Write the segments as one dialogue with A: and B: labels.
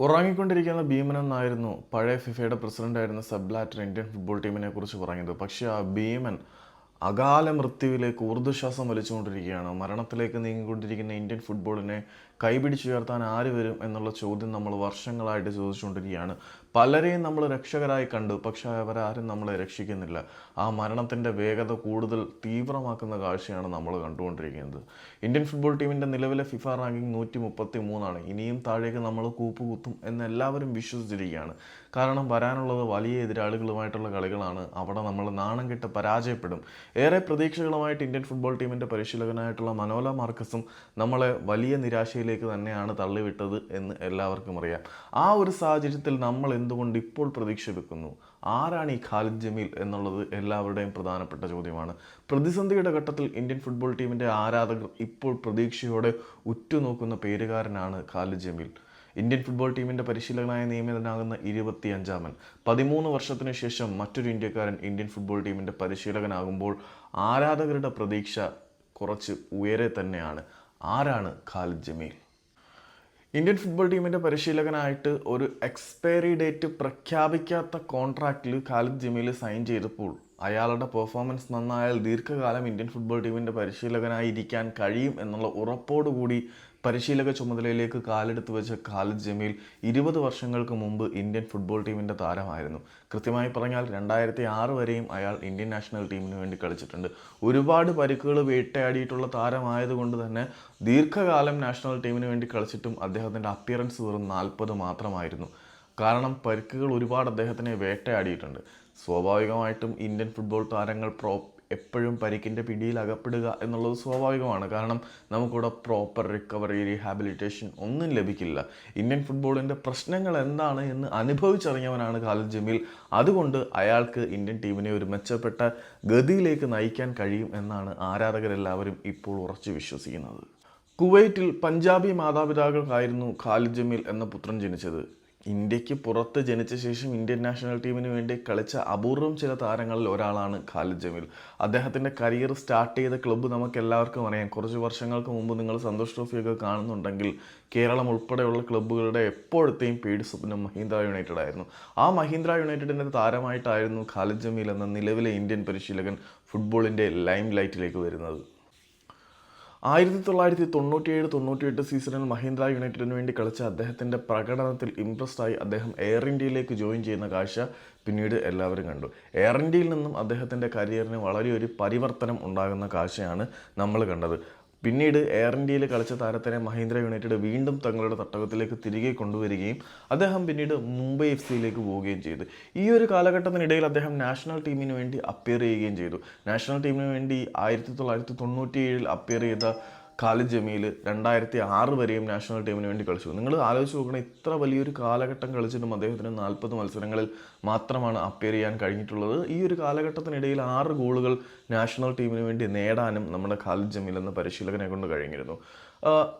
A: ഉറങ്ങിക്കൊണ്ടിരിക്കുന്ന ഭീമൻ എന്നായിരുന്നു പഴയ ഫിഫയുടെ പ്രസിഡന്റായിരുന്ന സബ്ലാറ്റർ ഇന്ത്യൻ ഫുട്ബോൾ ടീമിനെ കുറിച്ച് പറഞ്ഞത് പക്ഷേ ആ ഭീമൻ അകാല മൃത്യുവിലേക്ക് ഊർദ്ധശ്വാസം വലിച്ചുകൊണ്ടിരിക്കുകയാണ്. മരണത്തിലേക്ക് നീങ്ങിക്കൊണ്ടിരിക്കുന്ന ഇന്ത്യൻ ഫുട്ബോളിനെ കൈപിടിച്ചുയർത്താൻ ആര് വരും എന്നുള്ള ചോദ്യം നമ്മൾ വർഷങ്ങളായിട്ട് ചോദിച്ചുകൊണ്ടിരിക്കുകയാണ്. പലരെയും നമ്മൾ രക്ഷകരായി കണ്ടു പക്ഷേ അവരാരും നമ്മളെ രക്ഷിക്കുന്നില്ല. ആ മരണത്തിന്റെ വേഗത കൂടുതൽ തീവ്രമാക്കുന്ന കാഴ്ചയാണ് നമ്മൾ കണ്ടുകൊണ്ടിരിക്കുന്നത്. ഇന്ത്യൻ ഫുട്ബോൾ ടീമിന്റെ നിലവിലെ ഫിഫ റാങ്കിങ് നൂറ്റി മുപ്പത്തി മൂന്നാണ് ഇനിയും താഴേക്ക് നമ്മൾ കൂപ്പുകുത്തും എന്ന് എല്ലാവരും വിശ്വസിച്ചിരിക്കുകയാണ്. കാരണം വരാനുള്ളത് വലിയ എതിരാളികളുമായിട്ടുള്ള കളികളാണ്. അവിടെ നമ്മൾ നാണം കെട്ട് പരാജയപ്പെടും. ഏറെ പ്രതീക്ഷകളുമായിട്ട് ഇന്ത്യൻ ഫുട്ബോൾ ടീമിന്റെ പരിശീലകനായിട്ടുള്ള മനോല മാർക്കസും നമ്മളെ വലിയ നിരാശയിലേക്ക് തന്നെയാണ് തള്ളിവിട്ടത് എന്ന് എല്ലാവർക്കും അറിയാം. ആ ഒരു സാഹചര്യത്തിൽ നമ്മൾ എന്തുകൊണ്ട് ഇപ്പോൾ പ്രതീക്ഷ വെക്കുന്നു ആരാണ് ഈ ഖാലിദ് ജമീൽ എന്നുള്ളത് എല്ലാവരുടെയും പ്രധാനപ്പെട്ട ചോദ്യമാണ്. പ്രതിസന്ധിയുടെ ഘട്ടത്തിൽ ഇന്ത്യൻ ഫുട്ബോൾ ടീമിന്റെ ആരാധകർ ഇപ്പോൾ പ്രതീക്ഷയോടെ ഉറ്റുനോക്കുന്ന പേരുകാരനാണ് ഖാലിദ് ജമീൽ. ഇന്ത്യൻ ഫുട്ബോൾ ടീമിന്റെ പരിശീലകനായ നിയമിതനാകുന്ന ഇരുപത്തിയഞ്ചാമൻ. പതിമൂന്ന് വർഷത്തിനു ശേഷം മറ്റൊരു ഇന്ത്യക്കാരൻ ഇന്ത്യൻ ഫുട്ബോൾ ടീമിന്റെ പരിശീലകനാകുമ്പോൾ ആരാധകരുടെ പ്രതീക്ഷ കുറച്ച് ഉയരെ തന്നെയാണ്. ആരാണ് ഖാലിദ് ജമീൽ? ഇന്ത്യൻ ഫുട്ബോൾ ടീമിന്റെ പരിശീലകനായിട്ട് ഒരു എക്സ്പയറി ഡേറ്റ് പ്രഖ്യാപിക്കാത്ത കോൺട്രാക്റ്റിൽ ഖാലിദ് ജമീൽ സൈൻ ചെയ്തപ്പോൾ അയാളുടെ പെർഫോമൻസ് നന്നായാൽ ദീർഘകാലം ഇന്ത്യൻ ഫുട്ബോൾ ടീമിന്റെ പരിശീലകനായിരിക്കാൻ കഴിയും എന്നുള്ള ഉറപ്പോടുകൂടി പരിശീലക ചുമതലയിലേക്ക് കാലെടുത്ത് വെച്ച ഖാലിദ് ജമീൽ ഇരുപത് വർഷങ്ങൾക്ക് മുമ്പ് ഇന്ത്യൻ ഫുട്ബോൾ ടീമിന്റെ താരമായിരുന്നു. കൃത്യമായി പറഞ്ഞാൽ രണ്ടായിരത്തി ആറ് വരെയും അയാൾ ഇന്ത്യൻ നാഷണൽ ടീമിന് വേണ്ടി കളിച്ചിട്ടുണ്ട്. ഒരുപാട് പരിക്കുകൾ വേട്ടയാടിയിട്ടുള്ള താരമായതുകൊണ്ട് തന്നെ ദീർഘകാലം നാഷണൽ ടീമിന് വേണ്ടി കളിച്ചിട്ടും അദ്ദേഹത്തിന്റെ അപ്പിയറൻസ് വെറും നാൽപ്പത് മാത്രമായിരുന്നു. കാരണം പരിക്കുകൾ ഒരുപാട് അദ്ദേഹത്തിനെ വേട്ടയാടിയിട്ടുണ്ട്. സ്വാഭാവികമായിട്ടും ഇന്ത്യൻ ഫുട്ബോൾ താരങ്ങൾ പ്രോ എപ്പോഴും പരിക്കിന്റെ പിടിയിൽ അകപ്പെടുക എന്നുള്ളത് സ്വാഭാവികമാണ്. കാരണം നമുക്കിവിടെ പ്രോപ്പർ റിക്കവറി റീഹാബിലിറ്റേഷൻ ഒന്നും ലഭിക്കില്ല. ഇന്ത്യൻ ഫുട്ബോളിന്റെ പ്രശ്നങ്ങൾ എന്താണ് എന്ന് അനുഭവിച്ചറിഞ്ഞവനാണ് ഖാലിദ് ജമീൽ. അതുകൊണ്ട് അയാൾക്ക് ഇന്ത്യൻ ടീമിനെ ഒരു മെച്ചപ്പെട്ട ഗതിയിലേക്ക് നയിക്കാൻ കഴിയും എന്നാണ് ആരാധകരെല്ലാവരും ഇപ്പോൾ ഉറച്ചു വിശ്വസിക്കുന്നത്. കുവൈറ്റിൽ പഞ്ചാബി മാതാപിതാക്കൾക്കായിരുന്നു ഖാലിദ് ജമീൽ എന്ന പുത്രൻ ജനിച്ചത്. ഇന്ത്യയ്ക്ക് പുറത്ത് ജനിച്ച ശേഷം ഇന്ത്യൻ നാഷണൽ ടീമിന് വേണ്ടി കളിച്ച അപൂർവം ചില താരങ്ങളിൽ ഒരാളാണ് ഖാലിദ് ജമീൽ. അദ്ദേഹത്തിന്റെ കരിയർ സ്റ്റാർട്ട് ചെയ്ത ക്ലബ്ബ് നമുക്ക് എല്ലാവർക്കും അറിയാം. കുറച്ച് വർഷങ്ങൾക്ക് മുമ്പ് നിങ്ങൾ സന്തോഷ് ട്രോഫിയൊക്കെ കാണുന്നുണ്ടെങ്കിൽ കേരളം ഉൾപ്പെടെയുള്ള ക്ലബ്ബുകളുടെ എപ്പോഴത്തെയും പേടി സ്വപ്നം മഹീന്ദ്ര യുണൈറ്റഡ് ആയിരുന്നു. ആ മഹീന്ദ്ര യുണൈറ്റഡിന്റെ താരമായിട്ടായിരുന്നു ഖാലിദ് ജമീൽ എന്ന നിലവിലെ ഇന്ത്യൻ പരിശീലകൻ ഫുട്ബോളിന്റെ ലൈം ലൈറ്റിലേക്ക് വരുന്നത്. ആയിരത്തി തൊള്ളായിരത്തി തൊണ്ണൂറ്റിയേഴ് തൊണ്ണൂറ്റിയെട്ട് സീസണിൽ മഹീന്ദ്ര യുണൈറ്റഡിന് വേണ്ടി കളിച്ച അദ്ദേഹത്തിന്റെ പ്രകടനത്തിൽ ഇംപ്രസ്ഡ് ആയി അദ്ദേഹം എയർ ഇന്ത്യയിലേക്ക് ജോയിൻ ചെയ്യുന്ന കാഴ്ച പിന്നീട് എല്ലാവരും കണ്ടു. എയർ ഇന്ത്യയിൽ നിന്നും അദ്ദേഹത്തിന്റെ കരിയറിന് വളരെ ഒരു പരിവർത്തനം ഉണ്ടാകുന്ന കാഴ്ചയാണ് നമ്മൾ കണ്ടത്. പിന്നീട് എയർ ഇന്ത്യയിൽ കളിച്ച താരത്തിനെ മഹീന്ദ്ര യുണൈറ്റഡ് വീണ്ടും തങ്ങളുടെ തട്ടകത്തിലേക്ക് തിരികെ കൊണ്ടുവരികയും അദ്ദേഹം പിന്നീട് മുംബൈ എഫ് സിയിലേക്ക് പോവുകയും ചെയ്തു. ഈ ഒരു കാലഘട്ടത്തിനിടയിൽ അദ്ദേഹം നാഷണൽ ടീമിന് വേണ്ടി അപ്പിയർ ചെയ്യുകയും ചെയ്തു. നാഷണൽ ടീമിന് വേണ്ടി ആയിരത്തി തൊള്ളായിരത്തി തൊണ്ണൂറ്റി അപ്പിയർ ചെയ്ത ഖാലിദ് ജമീൽ രണ്ടായിരത്തി ആറ് വരെയും നാഷണൽ ടീമിന് വേണ്ടി കളിച്ചു. നിങ്ങൾ ആലോചിച്ച് നോക്കണം ഇത്ര വലിയൊരു കാലഘട്ടം കളിച്ചിട്ടും അദ്ദേഹത്തിന് നാൽപ്പത് മത്സരങ്ങളിൽ മാത്രമാണ് അപ്പിയർ ചെയ്യാൻ കഴിഞ്ഞിട്ടുള്ളത്. ഈ ഒരു കാലഘട്ടത്തിനിടയിൽ ആറ് ഗോളുകൾ നാഷണൽ ടീമിന് വേണ്ടി നേടാനും നമ്മുടെ ഖാലിദ് ജമീൽ എന്ന പരിശീലകനെ കൊണ്ട് കഴിഞ്ഞിരുന്നു.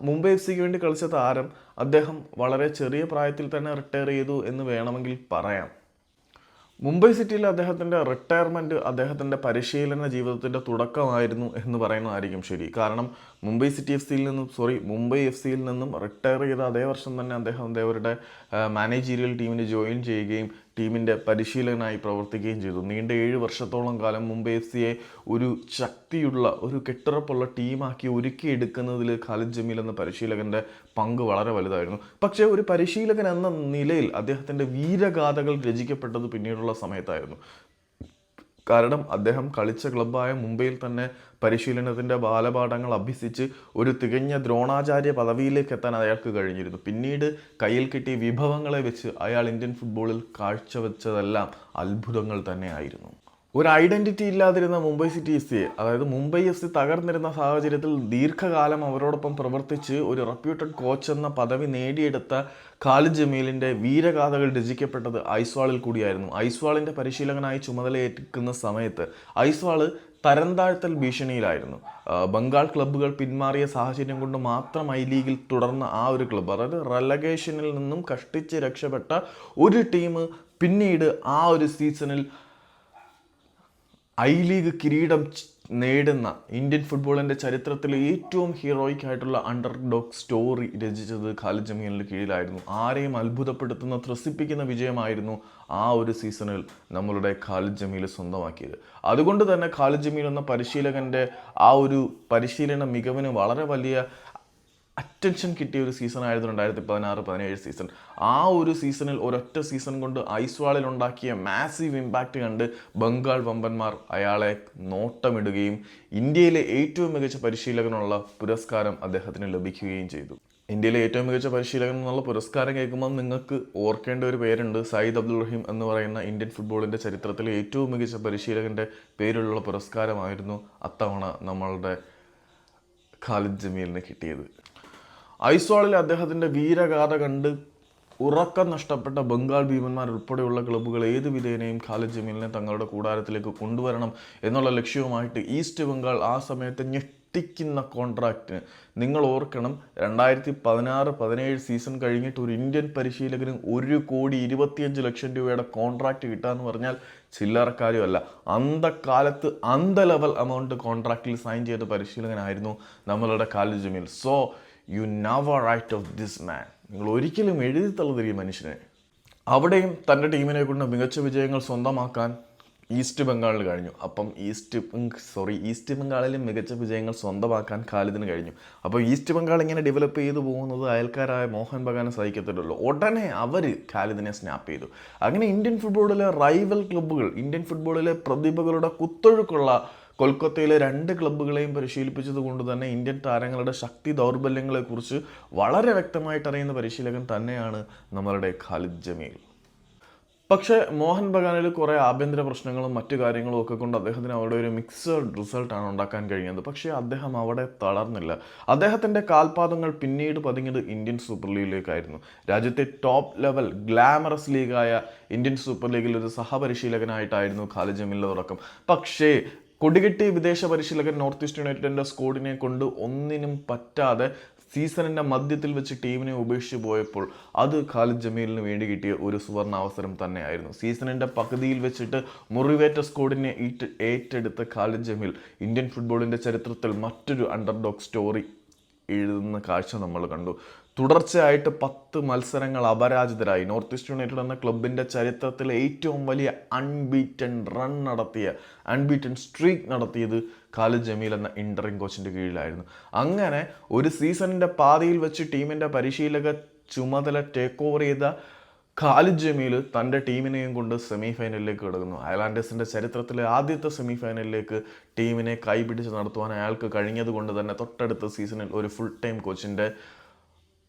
A: മുംബൈ എഫ് സിക്ക് വേണ്ടി കളിച്ച താരം അദ്ദേഹം വളരെ ചെറിയ പ്രായത്തിൽ തന്നെ റിട്ടയർ ചെയ്തു എന്ന് വേണമെങ്കിൽ പറയാം. മുംബൈ സിറ്റിയിൽ അദ്ദേഹത്തിന്റെ റിട്ടയർമെന്റ് അദ്ദേഹത്തിന്റെ പരിശീലന ജീവിതത്തിന്റെ തുടക്കമായിരുന്നു എന്ന് പറയുന്നതായിരിക്കും ശരി. കാരണം മുംബൈ സിറ്റി എഫ് സിയിൽ നിന്നും സോറി മുംബൈ എഫ് സിയിൽ നിന്നും റിട്ടയർ ചെയ്ത അതേ വർഷം തന്നെ അദ്ദേഹം അവരുടെ മാനേജീരിയൽ ടീമിന് ജോയിൻ ചെയ്യുകയും ടീമിന്റെ പരിശീലകനായി പ്രവർത്തിക്കുകയും ചെയ്തു. നീണ്ട ഏഴ് വർഷത്തോളം കാലം മുംബൈ എഫ് സിയെ ഒരു ശക്തിയുള്ള ഒരു കെട്ടുറപ്പുള്ള ടീമാക്കി ഒരുക്കിയെടുക്കുന്നതിൽ ഖാലിദ് ജമീൽ എന്ന പരിശീലകന്റെ പങ്ക് വളരെ വലുതായിരുന്നു. പക്ഷേ ഒരു പരിശീലകൻ എന്ന നിലയിൽ അദ്ദേഹത്തിന്റെ വീരഗാഥകൾ രചിക്കപ്പെട്ടത് പിന്നീടുള്ള സമയത്തായിരുന്നു. കാരണം അദ്ദേഹം കളിച്ച ക്ലബ്ബായ മുംബൈയിൽ തന്നെ പരിശീലനത്തിന്റെ ബാലപാഠങ്ങൾ അഭ്യസിച്ച് ഒരു തികഞ്ഞ ദ്രോണാചാര്യ പദവിയിലേക്ക് എത്താൻ അയാൾക്ക് കഴിഞ്ഞിരുന്നു. പിന്നീട് കയ്യിൽ കിട്ടിയ വിഭവങ്ങളെ വെച്ച് അയാൾ ഇന്ത്യൻ ഫുട്ബോളിൽ കാഴ്ചവെച്ചതെല്ലാം അത്ഭുതങ്ങൾ തന്നെയായിരുന്നു. ഒരു ഐഡന്റിറ്റി ഇല്ലാതിരുന്ന മുംബൈ സിറ്റി എഫ് സി അതായത് മുംബൈ എഫ് സി തകർന്നിരുന്ന സാഹചര്യത്തിൽ ദീർഘകാലം അവരോടൊപ്പം പ്രവർത്തിച്ച് ഒരു റെപ്യൂട്ടഡ് കോച്ച് എന്ന പദവി നേടിയെടുത്ത ഖാലിദ് ജമീലിന്റെ വീരഗാഥകൾ രചിക്കപ്പെട്ടത് ഐസ്വാളിൽ കൂടിയായിരുന്നു. ഐസ്വാളിന്റെ പരിശീലകനായി ചുമതലയേൽക്കുന്ന സമയത്ത് ഐസ്വാൾ തരംതാഴ്ത്തൽ ഭീഷണിയിലായിരുന്നു. ബംഗാൾ ക്ലബ്ബുകൾ പിന്മാറിയ സാഹചര്യം കൊണ്ട് മാത്രം ഐ ലീഗിൽ തുടർന്ന ആ ഒരു ക്ലബ്ബ് അതായത് റെലഗേഷനിൽ നിന്നും കഷ്ടിച്ച് രക്ഷപ്പെട്ട ഒരു ടീം പിന്നീട് ആ ഒരു സീസണിൽ ഐ ലീഗ് കിരീടം നേടുന്ന ഇന്ത്യൻ ഫുട്ബോളിന്റെ ചരിത്രത്തിലെ ഏറ്റവും ഹീറോയിക് ആയിട്ടുള്ള അണ്ടർ ഡോഗ് സ്റ്റോറി രചിച്ചത് ഖാലിദ് ജമീലിന്റെ കീഴിലായിരുന്നു. ആരെയും അത്ഭുതപ്പെടുത്തുന്ന ത്രസിപ്പിക്കുന്ന വിജയമായിരുന്നു ആ ഒരു സീസണിൽ നമ്മളുടെ ഖാലിദ് ജമീൽ സ്വന്തമാക്കിയത്. അതുകൊണ്ട് തന്നെ ഖാലിദ് ജമീൽ എന്ന പരിശീലകന്റെ ആ ഒരു പരിശീലന മികവിന് വളരെ വലിയ അറ്റൻഷൻ കിട്ടിയ ഒരു സീസൺ ആയിരുന്നു രണ്ടായിരത്തി പതിനാറ് പതിനേഴ് സീസൺ ആ ഒരു സീസണിൽ ഒരൊറ്റ സീസൺ കൊണ്ട് ഐസ്വാളിൽ ഉണ്ടാക്കിയ മാസീവ് ഇമ്പാക്റ്റ് കണ്ട് ബംഗാൾ വമ്പന്മാർ അയാളെ നോട്ടമിടുകയും ഇന്ത്യയിലെ ഏറ്റവും മികച്ച പരിശീലകനുള്ള പുരസ്കാരം അദ്ദേഹത്തിന് ലഭിക്കുകയും ചെയ്തു. ഇന്ത്യയിലെ ഏറ്റവും മികച്ച പരിശീലകൻ എന്നുള്ള പുരസ്കാരം കേൾക്കുമ്പോൾ നിങ്ങൾക്ക് ഓർക്കേണ്ട ഒരു പേരുണ്ട് സയ്യിദ് അബ്ദുൾ റഹീം എന്ന് പറയുന്ന ഇന്ത്യൻ ഫുട്ബോളിന്റെ ചരിത്രത്തിലെ ഏറ്റവും മികച്ച പരിശീലകന്റെ പേരിലുള്ള പുരസ്കാരമായിരുന്നു അത്തവണ നമ്മളുടെ ഖാലിദ് ജമീലിന് കിട്ടിയത്. ഐസ്വാളിൽ അദ്ദേഹത്തിന്റെ വീരഗാഥ കണ്ട് ഉറക്കം നഷ്ടപ്പെട്ട ബംഗാൾ ഭീമന്മാർ ഉൾപ്പെടെയുള്ള ക്ലബ്ബുകൾ ഏത് വിധേനയും ഖാലിദ് ജമീലിനെ തങ്ങളുടെ കൂടാരത്തിലേക്ക് കൊണ്ടുവരണം എന്നുള്ള ലക്ഷ്യവുമായിട്ട് ഈസ്റ്റ് ബംഗാൾ ആ സമയത്ത് ഞെട്ടിക്കുന്ന കോൺട്രാക്റ്റിന് നിങ്ങൾ ഓർക്കണം രണ്ടായിരത്തി പതിനാറ് പതിനേഴ് സീസൺ കഴിഞ്ഞിട്ട് ഒരു ഇന്ത്യൻ പരിശീലകന് ഒരു കോടി ഇരുപത്തിയഞ്ച് ലക്ഷം രൂപയുടെ കോൺട്രാക്റ്റ് കിട്ടാന്ന് പറഞ്ഞാൽ ചില്ലറക്കാരുമല്ല അന്തക്കാലത്ത് അന്ത ലെവൽ എമൗണ്ട് കോൺട്രാക്റ്റിൽ സൈൻ ചെയ്ത പരിശീലകനായിരുന്നു നമ്മളുടെ Khalid Jamil. So you never write off this man നിങ്ങൾ ഒരിക്കലും എഴുതി തള്ളുതരിക മനുഷ്യനെ. അവിടെയും തന്റെ ടീമിനെ കൊണ്ട് മികച്ച വിജയങ്ങൾ സ്വന്തമാക്കാൻ ഈസ്റ്റ് ബംഗാളിൽ കഴിഞ്ഞു. അപ്പം ഈസ്റ്റ് സോറി ഈസ്റ്റ് ബംഗാളിലും മികച്ച വിജയങ്ങൾ സ്വന്തമാക്കാൻ ഖാലിദിന് കഴിഞ്ഞു. അപ്പോൾ ഈസ്റ്റ് ബംഗാൾ ഇങ്ങനെ ഡെവലപ്പ് ചെയ്തു പോകുന്നത് അയൽക്കാരായ മോഹൻ ബഗാനെ സഹിക്കത്തില്ലല്ലോ. ഉടനെ അവർ ഖാലിദിനെ സ്നാപ്പ് ചെയ്തു. അങ്ങനെ ഇന്ത്യൻ ഫുട്ബോളിലെ റൈവൽ ക്ലബ്ബുകൾ ഇന്ത്യൻ ഫുട്ബോളിലെ പ്രതിഭകളുടെ കുത്തൊഴുക്കുള്ള കൊൽക്കത്തയിലെ രണ്ട് ക്ലബ്ബുകളെയും പരിശീലിപ്പിച്ചത് കൊണ്ട് തന്നെ ഇന്ത്യൻ താരങ്ങളുടെ ശക്തി ദൗർബല്യങ്ങളെക്കുറിച്ച് വളരെ വ്യക്തമായിട്ട് അറിയുന്ന പരിശീലകൻ തന്നെയാണ് നമ്മളുടെ ഖാലിദ് ജമീൽ. പക്ഷേ മോഹൻ ബഗാനിൽ കുറേ ആഭ്യന്തര പ്രശ്നങ്ങളും മറ്റു കാര്യങ്ങളും ഒക്കെ കൊണ്ട് അദ്ദേഹത്തിന് അവിടെ ഒരു മിക്സഡ് റിസൾട്ടാണ് ഉണ്ടാക്കാൻ കഴിഞ്ഞത്. പക്ഷേ അദ്ദേഹം അവിടെ തളർന്നില്ല. അദ്ദേഹത്തിന്റെ കാൽപാദങ്ങൾ പിന്നീട് പതുങ്ങിയത് ഇന്ത്യൻ സൂപ്പർ ലീഗിലേക്കായിരുന്നു. രാജ്യത്തെ ടോപ്പ് ലെവൽ ഗ്ലാമറസ് ലീഗായ ഇന്ത്യൻ സൂപ്പർ ലീഗിൽ ഒരു സഹപരിശീലകനായിട്ടായിരുന്നു ഖാലിദ് തുടക്കം പക്ഷേ കൊടികെട്ടി വിദേശ പരിശീലകൻ നോർത്ത് ഈസ്റ്റ് യുണൈറ്റഡിന്റെ സ്കോഡിനെ കൊണ്ട് ഒന്നിനും പറ്റാതെ സീസണിന്റെ മധ്യത്തിൽ വെച്ച് ടീമിനെ ഉപേക്ഷിച്ച് പോയപ്പോൾ അത് ഖാലിദ് ജമീലിന് വേണ്ടി കിട്ടിയ ഒരു സുവർണ അവസരം തന്നെയായിരുന്നു. സീസണിന്റെ പകുതിയിൽ വെച്ചിട്ട് മുറിവേറ്റ സ്കോഡിനെ ഏറ്റെടുത്ത ഖാലിദ് ജമീൽ ഇന്ത്യൻ ഫുട്ബോളിന്റെ ചരിത്രത്തിൽ മറ്റൊരു അണ്ടർഡോഗ് സ്റ്റോറി എഴുതുന്ന കാഴ്ച നമ്മൾ കണ്ടു. തുടർച്ചയായിട്ട് പത്ത് മത്സരങ്ങൾ അപരാജിതരായി. നോർത്ത് ഈസ്റ്റ് യുണൈറ്റഡ് എന്ന ക്ലബിന്റെ ചരിത്രത്തിലെ ഏറ്റവും വലിയ അൺബീറ്റൻ റൺ നടത്തിയ അൺബീറ്റൻ സ്ട്രീക്ക് നടത്തിയത് ഖാലിദ് ജമീൽ എന്ന ഇന്ററിംഗ് കോച്ചിന്റെ കീഴിലായിരുന്നു. അങ്ങനെ ഒരു സീസണിന്റെ പാതിയിൽ വെച്ച് ടീമിന്റെ പരിശീലക ചുമതല ടേക്ക് ഓവർ ചെയ്ത ഖാലിദ് ജമീൽ തന്റെ ടീമിനെയും കൊണ്ട് സെമി ഫൈനലിലേക്ക് കിടക്കുന്നു. അയർലാൻഡേഴ്സിന്റെ ചരിത്രത്തിലെ ആദ്യത്തെ സെമി ഫൈനലിലേക്ക് ടീമിനെ കൈപിടിച്ച് നടത്തുവാൻ അയാൾക്ക് കഴിഞ്ഞതുകൊണ്ട് തന്നെ തൊട്ടടുത്ത സീസണിൽ ഒരു ഫുൾ ടൈം കോച്ചിന്റെ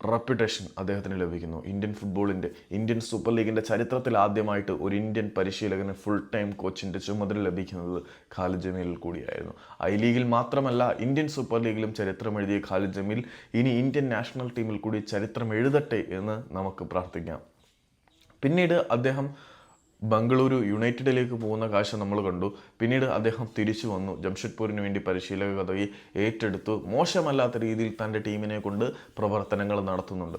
A: റെപ്യൂട്ടേഷൻ അദ്ദേഹത്തിന് ലഭിക്കുന്നു. ഇന്ത്യൻ ഫുട്ബോളിന്റെ ഇന്ത്യൻ സൂപ്പർ ലീഗിന്റെ ചരിത്രത്തിൽ ആദ്യമായിട്ട് ഒരു ഇന്ത്യൻ പരിശീലകന് ഫുൾ ടൈം കോച്ചിന്റെ ചുമതല ലഭിക്കുന്നത് ഖാലിദ് ജമീലിൽ കൂടിയായിരുന്നു. ഐ ലീഗിൽ മാത്രമല്ല ഇന്ത്യൻ സൂപ്പർ ലീഗിലും ചരിത്രം എഴുതിയ ഖാലിദ് ജമീൽ ഇനി ഇന്ത്യൻ നാഷണൽ ടീമിൽ കൂടി ചരിത്രം എഴുതട്ടെ എന്ന് നമുക്ക് പ്രാർത്ഥിക്കാം. പിന്നീട് അദ്ദേഹം ബംഗളൂരു യുണൈറ്റഡിലേക്ക് പോകുന്ന കാഴ്ച നമ്മൾ കണ്ടു. പിന്നീട് അദ്ദേഹം തിരിച്ചു വന്നു. ജംഷഡ്പൂരിന് വേണ്ടി പരിശീലക പദവി ഏറ്റെടുത്തു. മോശമല്ലാത്ത രീതിയിൽ തന്റെ ടീമിനെ കൊണ്ട് പ്രവർത്തനങ്ങൾ നടത്തുന്നുണ്ട്.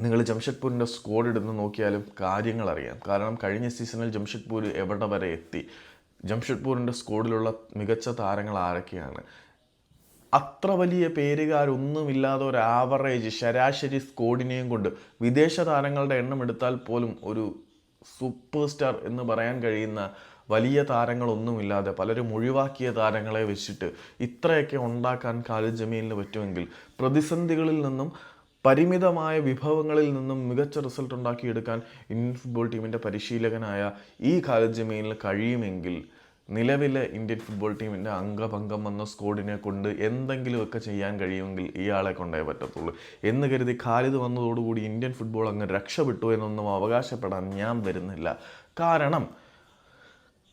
A: നിങ്ങൾ ജംഷഡ്പൂരിന്റെ സ്കോഡ് എടുത്ത് നോക്കിയാലും കാര്യങ്ങൾ അറിയാം. കാരണം കഴിഞ്ഞ സീസണിൽ ജംഷഡ്പൂർ എവിടെ വരെ എത്തി? ജംഷഡ്പൂരിന്റെ സ്കോഡിലുള്ള മികച്ച താരങ്ങൾ ആരൊക്കെയാണ്? അത്ര വലിയ പേരുകാരൊന്നുമില്ലാതെ ഒരു ആവറേജ് ശരാശരി സ്കോഡിനെയും കൊണ്ട് വിദേശ താരങ്ങളുടെ എണ്ണം എടുത്താൽ പോലും ഒരു സൂപ്പർ സ്റ്റാർ എന്ന് പറയാൻ കഴിയുന്ന വലിയ താരങ്ങളൊന്നുമില്ലാതെ പലരും ഒഴിവാക്കിയ താരങ്ങളെ വെച്ചിട്ട് ഇത്രയൊക്കെ ഉണ്ടാക്കാൻ ഖാലിദ് ജമീലിന് പറ്റുമെങ്കിൽ പ്രതിസന്ധികളിൽ നിന്നും പരിമിതമായ വിഭവങ്ങളിൽ നിന്നും മികച്ച റിസൾട്ട് ഉണ്ടാക്കിയെടുക്കാൻ ഇന്ത്യൻ ഫുട്ബോൾ ടീമിന്റെ പരിശീലകനായ ഈ ഖാലിദ് ജമീലിന് കഴിയുമെങ്കിൽ നിലവിലെ ഇന്ത്യൻ ഫുട്ബോൾ ടീമിന്റെ അംഗഭംഗം വന്ന സ്കോഡിനെ കൊണ്ട് എന്തെങ്കിലുമൊക്കെ ചെയ്യാൻ കഴിയുമെങ്കിൽ ഇയാളെ കൊണ്ടേ പറ്റത്തുള്ളൂ. എന്ന് കരുതി ഖാലിദ് വന്നതോടുകൂടി ഇന്ത്യൻ ഫുട്ബോൾ അങ്ങ് രക്ഷപ്പെട്ടു എന്നൊന്നും അവകാശപ്പെടാൻ ഞാൻ വരുന്നില്ല. കാരണം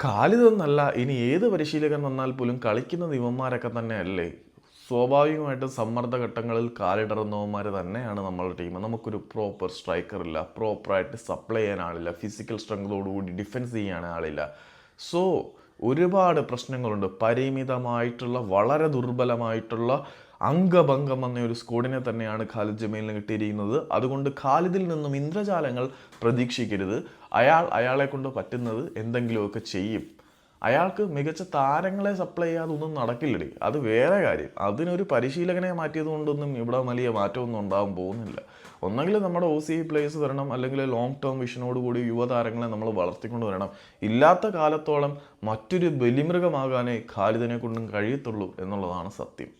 A: ഖാലിദ് എന്നല്ല ഇനി ഏത് പരിശീലകൻ വന്നാൽ പോലും കളിക്കുന്ന ഇവന്മാരൊക്കെ തന്നെയല്ലേ? സ്വാഭാവികമായിട്ടും സമ്മർദ്ദ ഘട്ടങ്ങളിൽ കാലിടറുന്നവന്മാർ തന്നെയാണ് നമ്മളുടെ ടീം. നമുക്കൊരു പ്രോപ്പർ സ്ട്രൈക്കർ ഇല്ല പ്രോപ്പറായിട്ട് സപ്ലൈ ചെയ്യാൻ ആളില്ല ഫിസിക്കൽ സ്ട്രെങ്തോടുകൂടി ഡിഫെൻസ് ചെയ്യാൻ ആളില്ല. സോ ഒരുപാട് പ്രശ്നങ്ങളുണ്ട്. പരിമിതമായിട്ടുള്ള വളരെ ദുർബലമായിട്ടുള്ള അംഗഭംഗം എന്ന ഒരു സ്കോഡിനെ തന്നെയാണ് ഖാലിദ് ജമീലിന് കിട്ടിയിരിക്കുന്നത്. അതുകൊണ്ട് ഖാലിദിൽ നിന്നും ഇന്ദ്രജാലങ്ങൾ പ്രതീക്ഷിക്കരുത്. അയാൾ അയാളെ കൊണ്ട് പറ്റുന്നത് എന്തെങ്കിലുമൊക്കെ ചെയ്യും. അയാൾക്ക് മികച്ച താരങ്ങളെ സപ്ലൈ ചെയ്യാതെ ഒന്നും നടക്കില്ലടി. അത് വേറെ കാര്യം. അതിനൊരു പരിശീലകനെ മാറ്റിയത് കൊണ്ടൊന്നും ഇവിടെ വലിയ മാറ്റമൊന്നും ഉണ്ടാകാൻ പോകുന്നില്ല. ഒന്നെങ്കിൽ നമ്മുടെ ഒ സി പ്ലേയേഴ്സ് വരണം. അല്ലെങ്കിൽ ലോങ് ടേം വിഷനോട് കൂടി യുവതാരങ്ങളെ നമ്മൾ വളർത്തിക്കൊണ്ട് വരണം. ഇല്ലാത്ത കാലത്തോളം മറ്റൊരു ബലിമൃഗമാകാനേ ഖാലിദിനെ കൊണ്ടും കഴിയത്തുള്ളൂ എന്നുള്ളതാണ് സത്യം.